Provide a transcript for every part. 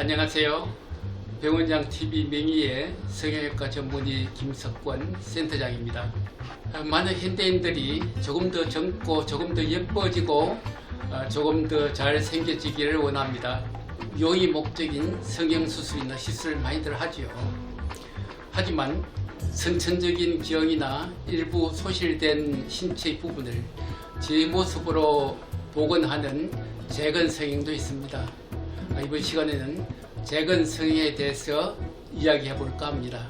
안녕하세요. 병원장 TV 명의의 성형외과 전문의 김석권 센터장입니다. 아, 많은 현대인들이 조금 더 젊고 조금 더 예뻐지고 아, 조금 더 잘생겨지기를 원합니다. 미용이 목적인 성형수술이나 시술을 많이들 하지요. 하지만 선천적인 기형이나 일부 소실된 신체 부분을 제 모습으로 복원하는 재건 성형도 있습니다. 아, 이번 시간에는 재건 성형에 대해서 이야기해 볼까 합니다.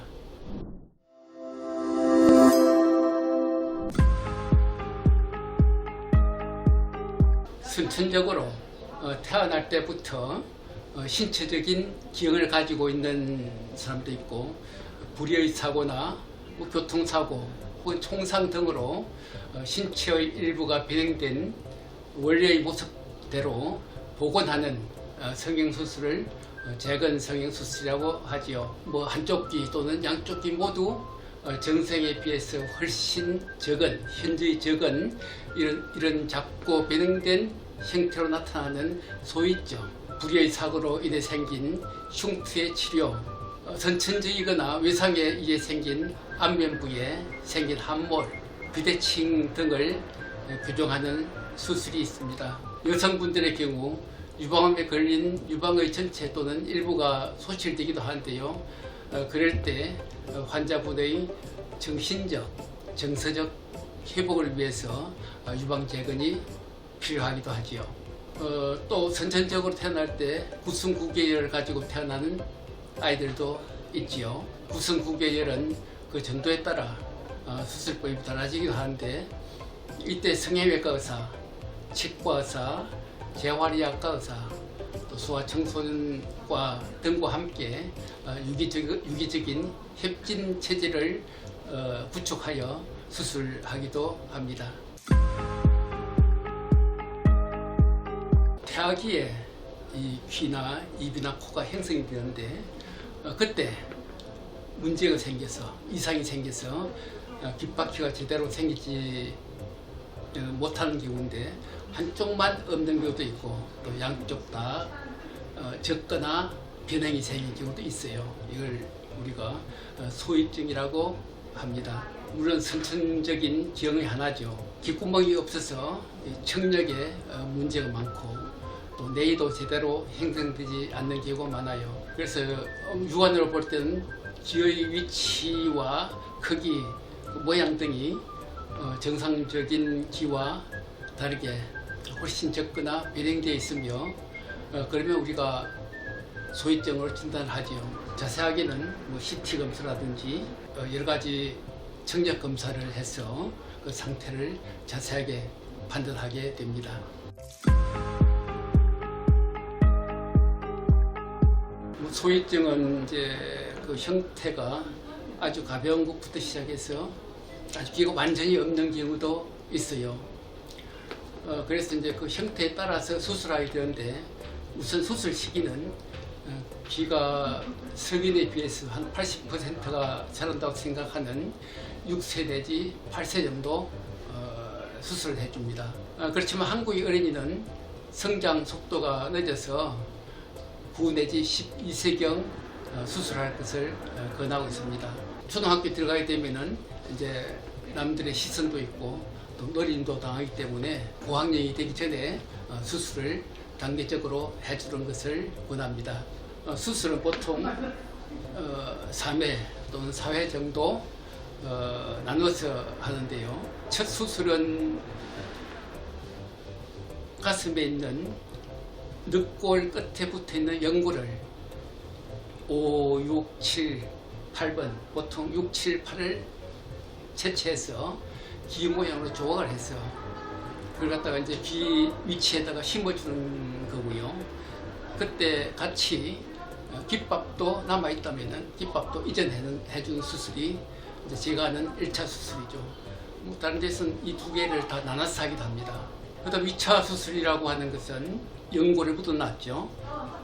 선천적으로 어, 태어날 때부터 어, 신체적인 기형을 가지고 있는 사람도 있고 불의의 사고나 뭐 교통사고 혹은 총상 등으로 어, 신체의 일부가 변형된 원래의 모습대로 복원하는 어, 성형수술을 어, 재건 성형수술이라고 하지요. 뭐 한쪽 귀 또는 양쪽 귀 모두 어, 정성에 비해서 훨씬 적은 현저히 적은 이런 이런 작고 변형된 형태로 나타나는 소위점 불의의 사고로 인해 생긴 흉터의 치료 어, 선천적이거나 외상에 의해 생긴 안면부에 생긴 함몰 비대칭 등을 어, 교정하는 수술이 있습니다. 여성분들의 경우 유방암에 걸린 유방의 전체 또는 일부가 소실되기도 하는데요. 어, 그럴 때 어, 환자분의 정신적, 정서적 회복을 위해서 어, 유방 재건이 필요하기도 하지요. 어, 또 선천적으로 태어날 때 구승구개열을 가지고 태어나는 아이들도 있지요. 구승구개열은 그 정도에 따라 어, 수술법이 달라지기도 하는데 이때 성형외과 의사, 치과 의사, 재활의학 과 의사, 또 소아청소년과 등과 함께 어, 유기적, 유기적인 협진 체제를 어, 구축하여 수술하기도 합니다. 태아기에 이 귀나 입이나 코가 형성이 되는데 어, 그때 문제가 생겨서 이상이 생겨서 어, 귓바퀴가 제대로 생기지 어, 못하는 경우인데 한쪽만 없는 경우도 있고 또 양쪽 다 어, 적거나 변형이 생긴 경우도 있어요. 이걸 우리가 어, 소입증이라고 합니다. 물론 선천적인 기형의 하나죠. 귓구멍이 없어서 이 청력에 어, 문제가 많고 또 뇌도 제대로 형성되지 않는 경우가 많아요. 그래서 어, 육안으로 볼 때는 귀의 위치와 크기, 그 모양 등이 어, 정상적인 귀와 다르게 훨씬 적거나 변형되어 있으며 어, 그러면 우리가 소위증으로 진단하지요. 자세하게는 뭐 CT 검사라든지 어, 여러 가지 청력 검사를 해서 그 상태를 자세하게 판단하게 됩니다. 뭐 소위증은 이제 그 형태가 아주 가벼운 것부터 시작해서 귀가 완전히 없는 경우도 있어요. 어, 그래서 이제 그 형태에 따라서 수술하게 되는데 우선 수술 시기는 어, 귀가 성인에 비해서 한 80%가 자란다고 생각하는 6세 내지 8세 정도 어, 수술을 해줍니다. 어, 그렇지만 한국의 어린이는 성장 속도가 늦어서 9 내지 12세경 어, 수술할 것을 어, 권하고 있습니다. 초등학교 들어가게 되면은 이제 남들의 시선도 있고 또 노림도 당하기 때문에 고학년이 되기 전에 어, 수술을 단계적으로 해주는 것을 권합니다. 어, 수술은 보통 어, 3회 또는 4회 정도 어, 나눠서 하는데요. 첫 수술은 가슴에 있는 늑골 끝에 붙어 있는 연골을 5, 6, 7, 8번 보통 6, 7, 8을 채취해서 귀 모양으로 조각을 해서 그걸 갖다가 이제 귀 위치에다가 심어주는 거고요. 그때 같이 어, 깃밥도 남아 있다면은 깃밥도 이전해 주는 수술이 이제 제가 하는 1차 수술이죠. 뭐 다른 데서는 이 두 개를 다 나눠서 하기도 합니다. 그 다음 2차 수술이라고 하는 것은 연골을 묻어놨죠.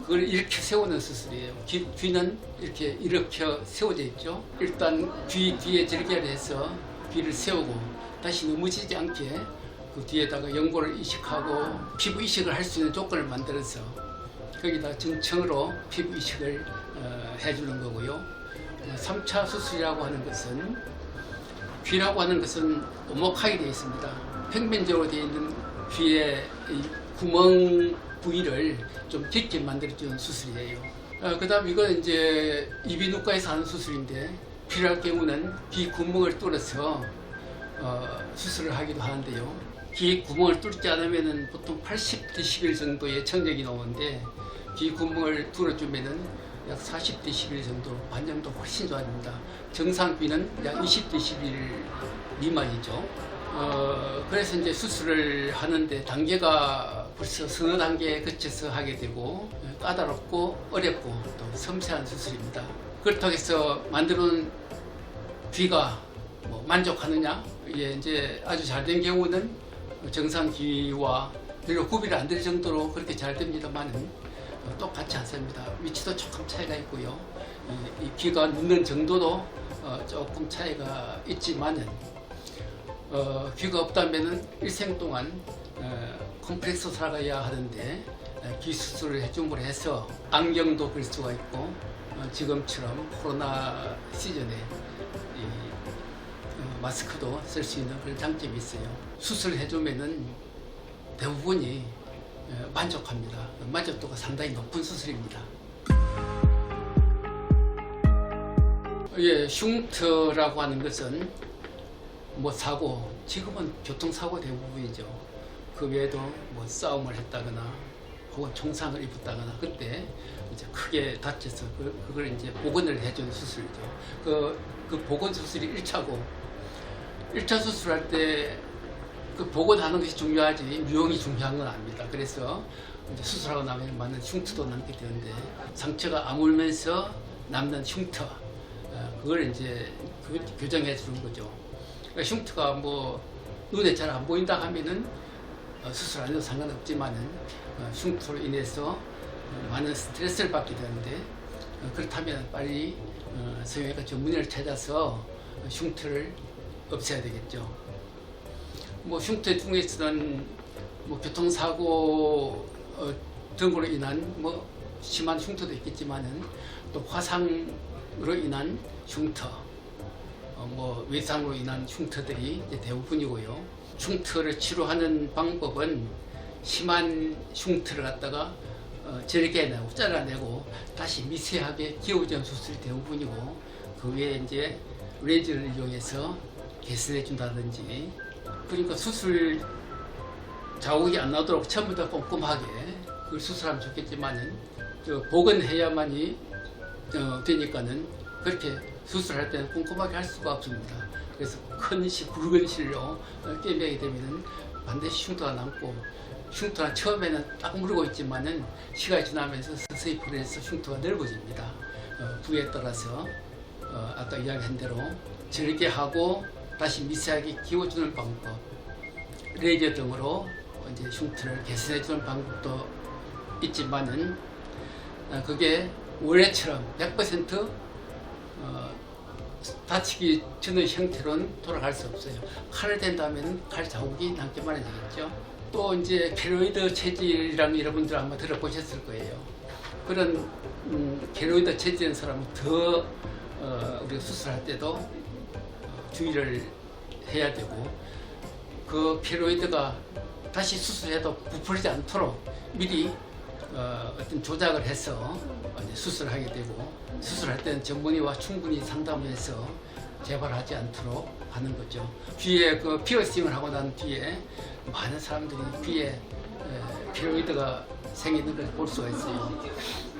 그걸 이렇게 세우는 수술이에요. 귀, 귀는 이렇게 이렇게 세워져 있죠. 일단 귀 뒤에 절개를 해서 귀를 세우고 다시 넘어지지 않게 그 뒤에다가 연골을 이식하고 피부 이식을 할 수 있는 조건을 만들어서 거기다 증층으로 피부 이식을 어, 해주는 거고요. 어, 3차 수술이라고 하는 것은 귀라고 하는 것은 오목하게 되어 있습니다. 평면적으로 되어 있는 귀의 이 구멍 부위를 좀 깊게 만들어주는 수술이에요. 어, 그 다음 이건 이제 이비인후과에서 하는 수술인데 필요할 경우는 귀 구멍을 뚫어서 어, 수술을 하기도 하는데요. 귀 구멍을 뚫지 않으면은 보통 80dB 정도의 청력이 나오는데 귀 구멍을 뚫어주면은 약 40dB 정도 반영도 훨씬 좋아집니다. 정상 귀는 약 20dB 미만이죠. 어, 그래서 이제 수술을 하는데 단계가 벌써 서너 단계에 거쳐서 하게 되고 까다롭고 어렵고 또 섬세한 수술입니다. 그렇다고 해서 만드는 귀가 뭐 만족하느냐? 예, 이제 아주 잘 된 경우는 정상 귀와 별로 구별이 안 될 정도로 그렇게 잘 됩니다만은 똑같지 않습니다. 위치도 조금 차이가 있고요. 이, 이 귀가 눕는 정도도 어, 조금 차이가 있지만은 어, 귀가 없다면은 일생 동안 어, 컴플렉스 살아가야 하는데 어, 귀 수술을 해줌으로 해서 안경도 볼 수가 있고 어, 지금처럼 코로나 시즌에 이, 어, 마스크도 쓸 수 있는 그런 장점이 있어요. 수술해주면은 대부분이 어, 만족합니다. 만족도가 상당히 높은 수술입니다. 예, 흉터라고 하는 것은 뭐 사고, 지금은 교통사고 대부분이죠. 그 외에도 뭐 싸움을 했다거나 혹은 총상을 입었다거나 그때 이제 크게 다쳐서 그, 그걸 이제 복원을 해주는 수술이죠. 그, 그 복원 수술이 1차고 1차 수술할 때 그 복원하는 것이 중요하지 유형이 중요한 건 아닙니다. 그래서 이제 수술하고 나면 맞는 흉터도 남게 되는데 상처가 아물면서 남는 흉터 어, 그걸 이제 그- 교정해 주는 거죠. 그러니까 흉터가 뭐 눈에 잘 안 보인다 하면은 어, 수술 안 해도 상관없지만은 어, 흉터로 인해서 어, 많은 스트레스를 받게 되는데 어, 그렇다면 빨리 어, 성형외과 전문의를 찾아서 어, 흉터를 없애야 되겠죠. 뭐 흉터 중에서는 뭐 교통사고 어, 등으로 인한 뭐 심한 흉터도 있겠지만은 또 화상으로 인한 흉터, 어, 뭐 외상으로 인한 흉터들이 대부분이고요. 흉터를 치료하는 방법은 심한 흉터를 갖다가 어, 절개내고 잘라내고 다시 미세하게 기호전 수술이 대부분이고 그 외에 이제 레이저를 이용해서 개선해 준다든지 그러니까 수술 자국이 안 나도록 처음부터 꼼꼼하게 그걸 수술하면 좋겠지만은 저 복원해야만이 어, 되니까는 그렇게 수술할 때는 꼼꼼하게 할 수가 없습니다. 그래서 큰 실, 굵은 실로 어, 꿰매게 되면은 반드시 흉터가 남고 흉터는 처음에는 딱 무르고 있지만은 시간이 지나면서 서서히 불에서 흉터가 넓어집니다. 어, 부위에 따라서 어, 아까 이야기한 대로 절개 하고 다시 미세하게 기워주는 방법, 레이저 등으로 이제 흉터를 개선해주는 방법도 있지만은 어, 그게 원래처럼 100% 어, 다치기 전의 형태로는 돌아갈 수 없어요. 칼을 댄다면 칼 자국이 남게 마련되겠죠. 또 이제 케로이드 체질이라는 여러분들 아마 들어보셨을 거예요. 그런 음, 케로이드 체질인 사람은 더 어, 우리가 수술할 때도 어, 주의를 해야 되고 그 케로이드가 다시 수술해도 부풀지 않도록 미리 어, 어떤 조작을 해서 수술을 하게 되고 수술할 때는 전문의와 충분히 상담해서 재발하지 않도록 하는 거죠. 귀에 그 피어싱을 하고 난 뒤에 많은 사람들이 귀에 에, 케로이드가 생기는 걸 볼 수가 있어요.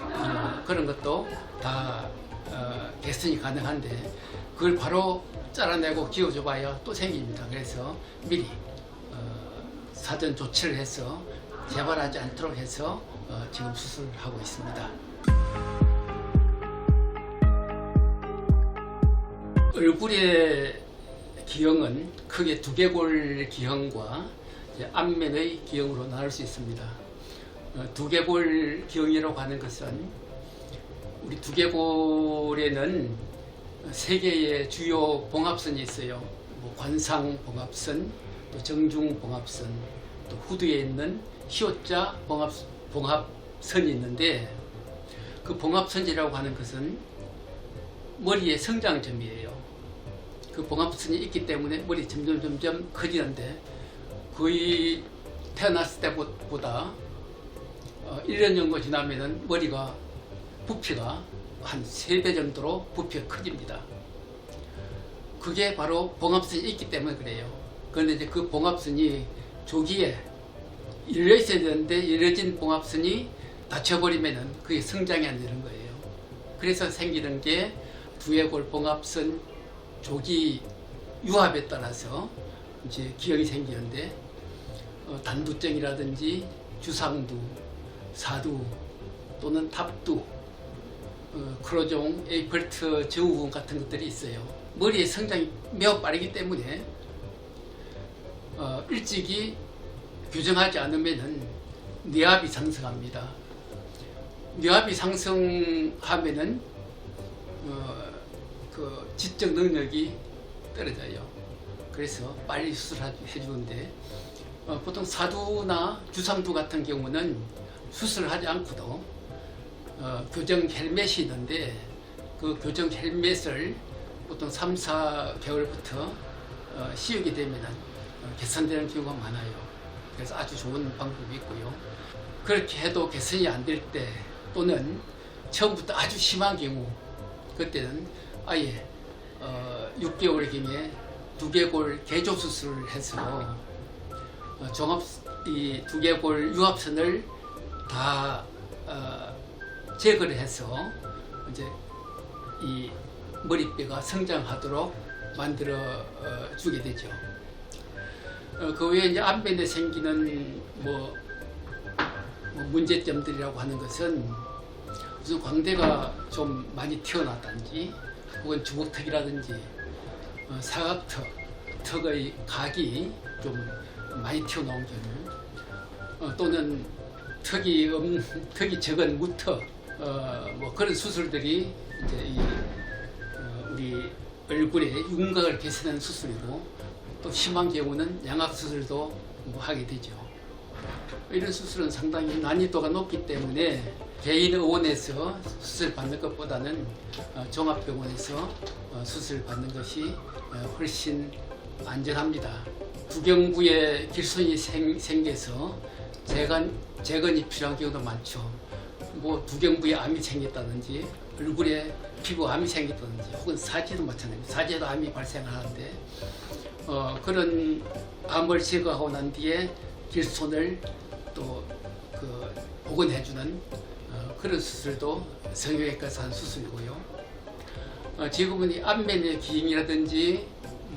어, 그런 것도 다 어, 개선이 가능한데 그걸 바로 잘라내고 기워줘봐야 또 생깁니다. 그래서 미리 어, 사전 조치를 해서 재발하지 않도록 해서 어, 지금 수술을 하고 있습니다. 얼굴의 기형은 크게 두개골 기형과 앞면의 기형으로 나눌 수 있습니다. 어, 두개골 기형이라고 하는 것은 우리 두개골에는 세 개의 주요 봉합선이 있어요. 뭐 관상 봉합선, 또 정중 봉합선, 또 후두에 있는 히오자 봉합 봉합 봉합선이 있는데 그 봉합선이라고 하는 것은 머리의 성장점이에요. 그 봉합선이 있기 때문에 머리 점점 점점 커지는데 거의 태어났을 때보다 어, 1년 정도 지나면은 머리가 부피가 한 3배 정도로 부피가 커집니다. 그게 바로 봉합선이 있기 때문에 그래요. 그런데 이제 그 봉합선이 조기에 열려 있어야 되는데 열려진 봉합선이 닫혀버리면은 그게 성장이 안 되는 거예요. 그래서 생기는 게 두개골 봉합선 조기 유합에 따라서 이제 기형이 생기는데 어, 단두증이라든지 주상두, 사두 또는 탑두, 어, 크로종, 에이펄트 증후군 같은 것들이 있어요. 머리의 성장이 매우 빠르기 때문에 어, 일찍이 교정하지 않으면은 뇌압이 상승합니다. 뇌압이 상승하면은 어, 그 지적 능력이 떨어져요. 그래서 빨리 수술해 주는데 어, 보통 사두나 주상두 같은 경우는 수술을 하지 않고도 어, 교정 헬멧이 있는데 그 교정 헬멧을 보통 3, 4개월부터 어, 씌우게 되면 어, 개선되는 경우가 많아요. 그래서 아주 좋은 방법이 있고요. 그렇게 해도 개선이 안 될 때 또는 처음부터 아주 심한 경우 그때는 아예 어, 6개월 경에 두개골 개조 수술을 해서 어, 종합 이 두개골 유합선을 다 어, 제거를 해서 이제 이 머리뼈가 성장하도록 만들어 어, 주게 되죠. 어, 그 외에 이제 안면에 생기는 뭐, 뭐 문제점들이라고 하는 것은 무슨 광대가 좀 많이 튀어나왔다든지 혹은 주걱턱이라든지 어, 사각턱, 턱의 각이 좀 많이 튀어나온 경우 어, 또는 턱이 없는, 턱이 적은 무턱 어, 뭐 그런 수술들이 이제 이, 어, 우리 얼굴의 윤곽을 개선하는 수술이고 또 심한 경우는 양악 수술도 뭐 하게 되죠. 이런 수술은 상당히 난이도가 높기 때문에 개인 의원에서 수술 받는 것보다는 어, 종합병원에서 어, 수술 받는 것이 어, 훨씬 안전합니다. 두경부에 길손이 생, 생겨서 재건, 재건이 필요한 경우도 많죠. 뭐 두경부에 암이 생겼다든지 얼굴에 피부 암이 생겼다든지 혹은 사지도 마찬가지입니다. 사지에도 암이 발생하는데 어, 그런 암을 제거하고 난 뒤에 길손을 또그 복원해주는 어, 그런 수술도 성형외과에서 한 수술이고요. 어, 지금은 이 안면의 기형이라든지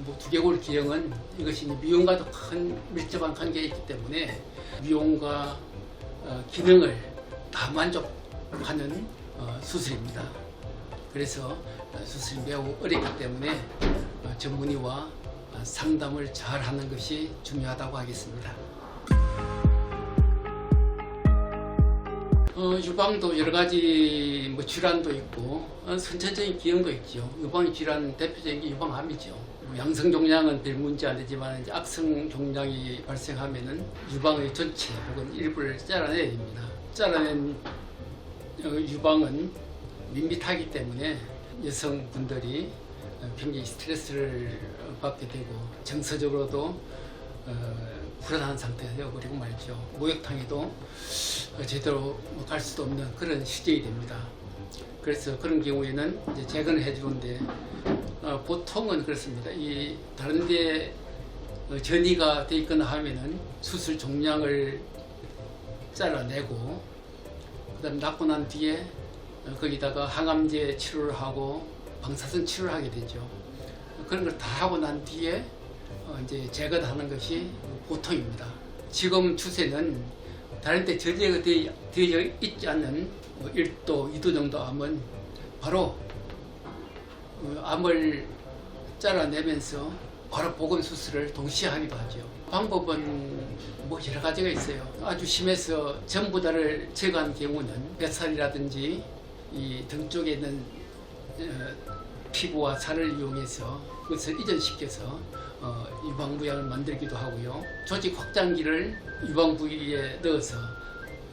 뭐 두개골 기형은 이것이 미용과도 큰 밀접한 관계가 있기 때문에 미용과 어, 기능을 다 만족하는 어, 수술입니다. 그래서 어, 수술이 매우 어렵기 때문에 어, 전문의와 어, 상담을 잘 하는 것이 중요하다고 하겠습니다. 어, 유방도 여러 가지 뭐 질환도 있고 어, 선천적인 기형도 있죠. 유방 질환 대표적인 게 유방암이죠. 뭐 양성 종양은 별 문제 안 되지만 이제 악성 종양이 발생하면은 유방의 전체 혹은 일부를 잘라내야 됩니다. 잘라낸 어, 유방은 밋밋하기 때문에 여성분들이 어, 굉장히 스트레스를 어, 받게 되고 정서적으로도 어, 불안한 상태가 되어버리고 말이죠. 목욕탕에도 어, 제대로 뭐갈 수도 없는 그런 시절이 됩니다. 그래서 그런 경우에는 이제 재건을 해주는데 어, 보통은 그렇습니다. 이 다른데 어, 전이가 돼 있거나 하면은 수술 종양을 잘라내고 그다음 낫고 난 뒤에 어, 거기다가 항암제 치료를 하고 방사선 치료를 하게 되죠. 그런 걸 다 하고 난 뒤에 어, 이제 제거하는 것이 보통입니다. 지금 추세는 다른 때 저지가 되- 되어 있지 않는 뭐 1도, 2도 정도 암은 바로 어, 암을 잘라내면서 바로 보건 수술을 동시에 하기도 하죠. 방법은 뭐 여러 가지가 있어요. 아주 심해서 전부 다를 제거한 경우는 뱃살이라든지 이 등 쪽에 있는 어, 피부와 살을 이용해서 그것을 이전시켜서 어, 유방부양을 만들기도 하고요. 조직 확장기를 유방 부위에 넣어서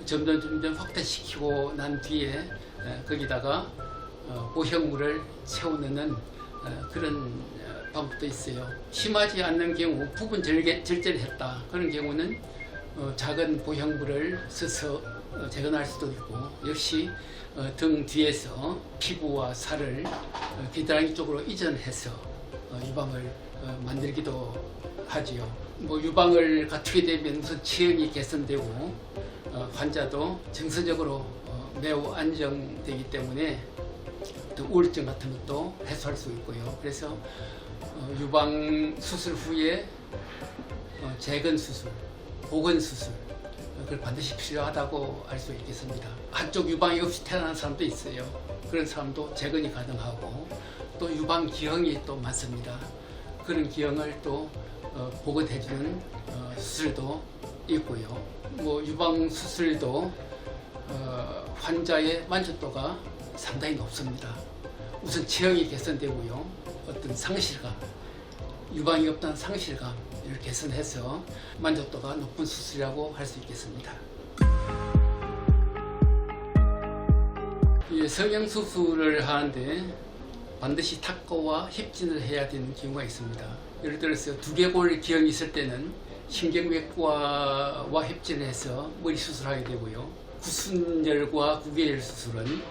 점점 점점 확대시키고 난 뒤에 에, 거기다가 어, 보형물을 어, 그런 어, 방법도 있어요. 심하지 않는 경우 부분 절개, 절제를 했다. 그런 경우는 어, 작은 보형물을 써서 어, 재건할 수도 있고 역시 어, 등 뒤에서 피부와 살을 어, 귀다랑이 쪽으로 이전해서 어, 유방을 어, 만들기도 하지요. 뭐 유방을 갖추게 되면 우선 체형이 개선되고 어, 환자도 정서적으로 어, 매우 안정되기 때문에 또 우울증 같은 것도 해소할 수 있고요. 그래서 어, 유방 수술 후에 어, 재건 수술, 보건 수술 어, 그걸 반드시 필요하다고 알 수 있겠습니다. 한쪽 유방이 없이 태어난 사람도 있어요. 그런 사람도 재건이 가능하고 또 유방 기형이 또 많습니다. 그런 기형을 또 어, 복원해주는 어, 수술도 있고요. 뭐 유방 수술도 어, 환자의 만족도가 상당히 높습니다. 우선 체형이 개선되고요. 어떤 상실감, 유방이 없다는 상실감을 개선해서 만족도가 높은 수술이라고 할 수 있겠습니다. 이 성형 수술을 하는데 반드시 탁구와 힙진을 해야 되는 경우가 있습니다. 예를 들어서 두개골 기형이 있을 때는 신경외과와 협진을 해서 머리 수술하게 되고요. 구순열과 구개열 수술은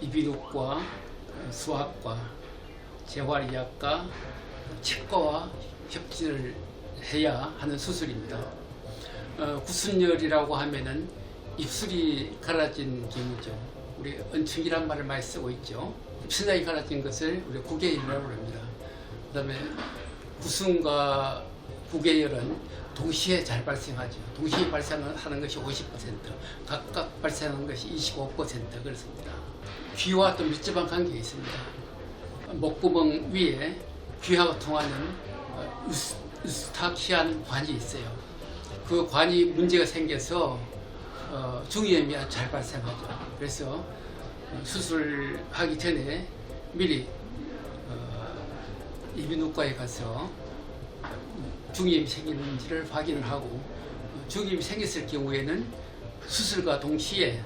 이비인후과, 수학과, 재활의학과, 치과와 협진을 해야 하는 수술입니다. 어, 구순열이라고 하면은 입술이 갈라진 경우죠. 우리 은충이란 말을 많이 쓰고 있죠. 입술이 갈라진 것을 우리 구개열이라고 합니다. 그 다음에 구순과 구개열은 동시에 잘 발생하죠. 동시에 발생하는 것이 50%, 각각 발생하는 것이 25% 그렇습니다. 귀와 또 밀접한 관계가 있습니다. 목구멍 위에 귀하고 통하는 어, 유 스- 유스타키안 관이 있어요. 그 관이 문제가 생겨서 어, 중이염이 아주 잘 발생하죠. 그래서 어, 수술하기 전에 미리 어, 이비인후과에 가서 중이염이 생기는지를 확인을 하고 어, 중이염이 생겼을 경우에는 수술과 동시에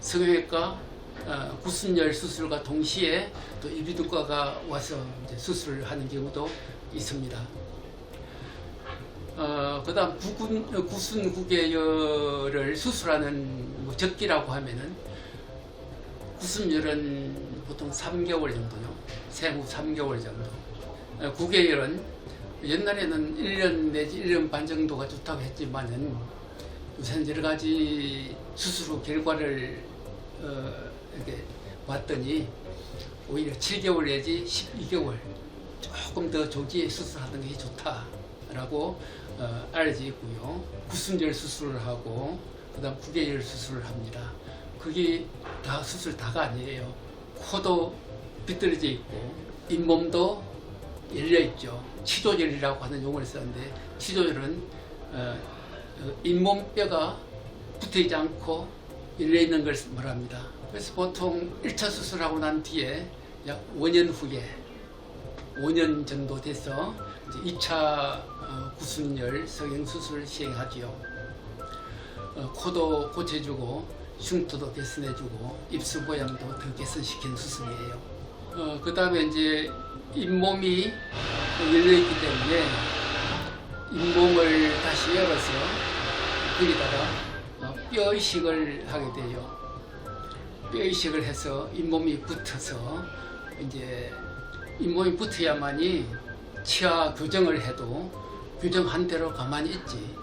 성형외과 어, 구순열 수술과 동시에 또 이비인후과가 와서 수술을 하는 경우도 있습니다. 어, 그 다음 구군, 어, 구순 구개열을 수술하는 뭐 적기라고 하면은 구순열은 보통 3개월 정도요. 생후 3개월 정도. 어, 구개열은 옛날에는 1년 내지 1년 반 정도가 좋다고 했지만은 우선 여러 가지 수술 후 결과를 어, 이렇게 봤더니 오히려 7개월 내지 12개월 조금 더 조기에 수술하는 것이 좋다라고 어, 알려져 있고요. 구순절 수술을 하고 그다음 구개열 수술을 합니다. 그게 다 수술 다가 아니에요. 코도 비뚤어져 있고 잇몸도 열려 있죠. 치조절이라고 하는 용어를 쓰는데 치조절은 어, 어, 잇몸 뼈가 붙어 있지 않고 열려 있는 걸 말합니다. 그래서 보통 1차 수술하고 난 뒤에 약 5년 후에 5년 정도 돼서 이제 2차 어, 구순열 성형 수술을 시행하지요. 어, 코도 고쳐주고 흉터도 개선해주고 입술 모양도 더 개선시키는 수술이에요. 어, 그 다음에 이제 잇몸이 열려있기 때문에 잇몸을 다시 열어서 거기다가 어, 뼈 이식을 하게 돼요. 뼈 이식을 해서 잇몸이 붙어서 이제 잇몸이 붙어야만이 치아 교정을 해도 교정한 대로 가만히 있지.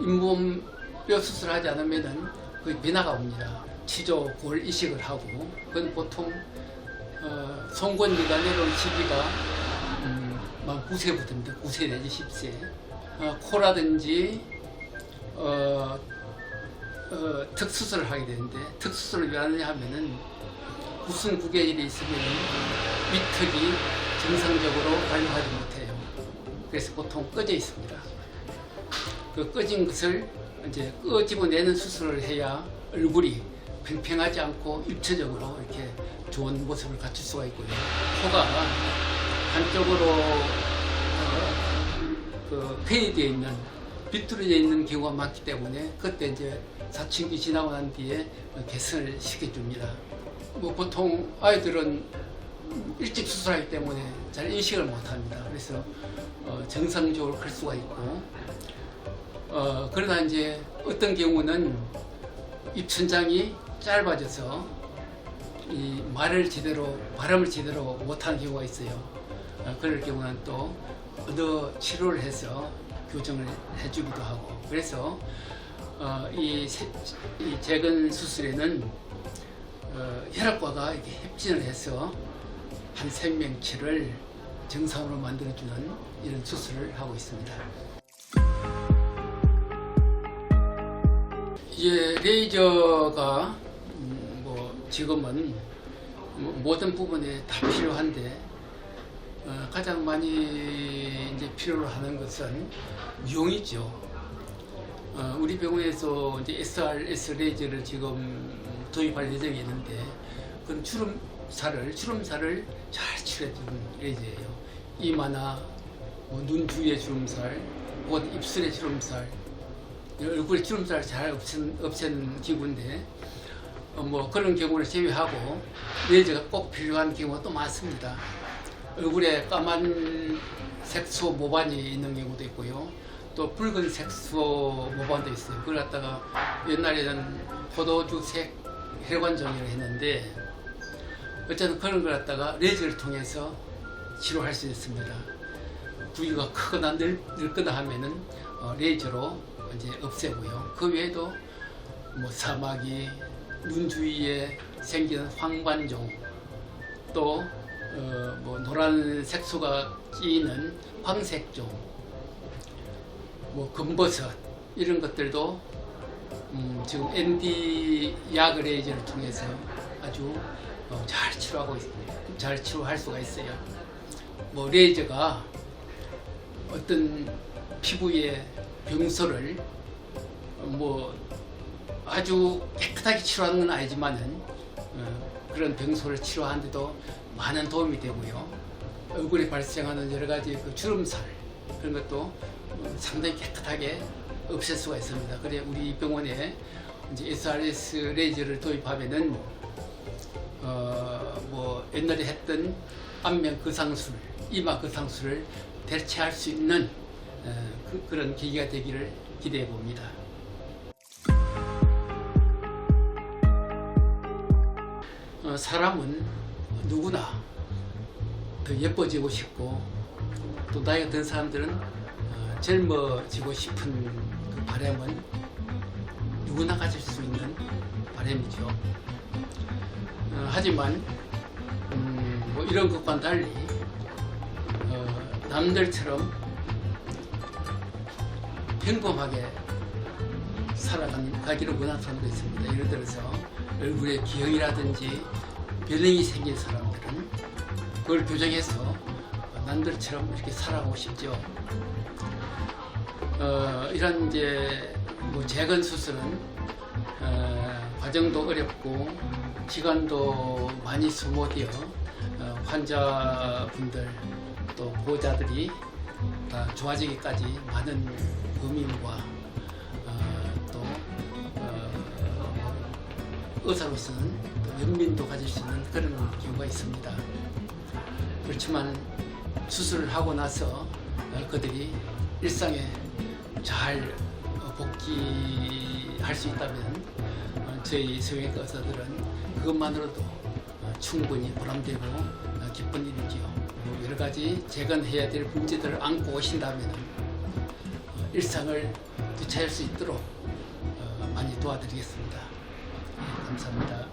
잇몸 뼈 수술하지 않으면은 그 변화가 옵니다. 치조 골 이식을 하고 그건 보통 어, 송곳니가 내려온 시기가 음, 만 9세부터입니다. 9세 내지 10세. 어, 코라든지 어, 어, 특수술을 하게 되는데 특수술을 왜 하느냐 하면은 구순 구개일이 있으면 위턱이 정상적으로 발육하지 못해요. 그래서 보통 꺼져 있습니다. 그 꺼진 것을 이제 끄집어내는 수술을 해야 얼굴이 팽팽하지 않고 입체적으로 이렇게 좋은 모습을 갖출 수가 있고요. 코가 한쪽으로 어, 그 폐이되어 있는 비뚤어져 있는 경우가 많기 때문에 그때 이제 사춘기 지나고 난 뒤에 개선을 시켜줍니다. 뭐 보통 아이들은 일찍 수술하기 때문에 잘 인식을 못합니다. 그래서 어, 정상적으로 클 수가 있고 어, 그러나 이제 어떤 경우는 입천장이 짧아져서 이 말을 제대로 발음을 제대로 못하는 경우가 있어요. 어, 그럴 경우는 또 언어 치료를 해서 교정을 해주기도 하고 그래서 어, 이, 세- 이 재근 수술에는 어, 혈압과가 이렇게 협진을 해서 한 생명체를 정상으로 만들어주는 이런 수술을 하고 있습니다. 이제 레이저가 음, 뭐 지금은 뭐 모든 부분에 다 필요한데 어, 가장 많이 이제 필요로 하는 것은 미용이죠. 어, 우리 병원에서 이제 SRS 레이저를 지금 도입할 예정이 있는데 그건 주름 살을 주름살을 잘 치료해주는 레이저예요. 이마나 뭐 눈 주위의 주름살, 혹은 입술의 주름살, 얼굴에 주름살 잘 없애는, 없애는 기구인데 어, 뭐 그런 경우를 제외하고 레이저가 꼭 필요한 경우가 또 많습니다. 얼굴에 까만 색소 모반이 있는 경우도 있고요. 또 붉은 색소 모반도 있어요. 그걸 갖다가 옛날에는 포도주색 혈관종이를 했는데 어쨌든 그런 걸 갖다가 레이저를 통해서 치료할 수 있습니다. 부위가 크거나 늘, 늙거나 하면은 어, 레이저로 이제 없애고요. 그 외에도 뭐 사마귀, 눈 주위에 생기는 황반종, 또 어, 뭐 노란 색소가 끼는 황색종, 뭐 금버섯 이런 것들도 음, 지금 ND 약 레이저를 통해서 아주 어, 잘 치료하고 있습니다. 잘 치료할 수가 있어요. 뭐 레이저가 어떤 피부의 병소를 어, 뭐 아주 깨끗하게 치료하는 건 아니지만은 어, 그런 병소를 치료하는데도 많은 도움이 되고요. 얼굴에 발생하는 여러 가지 그 주름살 그런 것도 어, 상당히 깨끗하게 없앨 수가 있습니다. 그래 우리 병원에 이제 SRS 레이저를 도입하면은 어 뭐 옛날에 했던 안면 거상술, 이마 거상술을 대체할 수 있는 어, 그, 그런 계기가 되기를 기대해 봅니다. 어, 사람은 누구나 더 예뻐지고 싶고 또 나이가 든 사람들은 어, 젊어지고 싶은 그 바람은 누구나 가질 수 있는 바람이죠. 어, 하지만 음, 뭐 이런 것과는 달리 어, 남들처럼 평범하게 살아가기를 원하는 사람도 있습니다. 예를 들어서 얼굴에 기형이라든지 변형이 생긴 사람들은 그걸 교정해서 남들처럼 이렇게 살아가고 싶죠. 어, 이런 이제 뭐 재건 수술은 어, 과정도 어렵고 시간도 많이 소모되어 어, 환자분들 또 보호자들이 다 좋아지기까지 많은 고민과 어, 또 어, 의사로서는 또 연민도 가질 수 있는 그런 경우가 있습니다. 그렇지만 수술을 하고 나서 어, 그들이 일상에 잘 어, 복귀할 수 있다면 어, 저희 성형외과 의사들은 그것만으로도 어, 충분히 보람되고 어, 기쁜 일이지요. 뭐 여러 가지 재건해야 될 문제들을 안고 오신다면 어, 일상을 되찾을 수 있도록 어, 많이 도와드리겠습니다. 네, 감사합니다.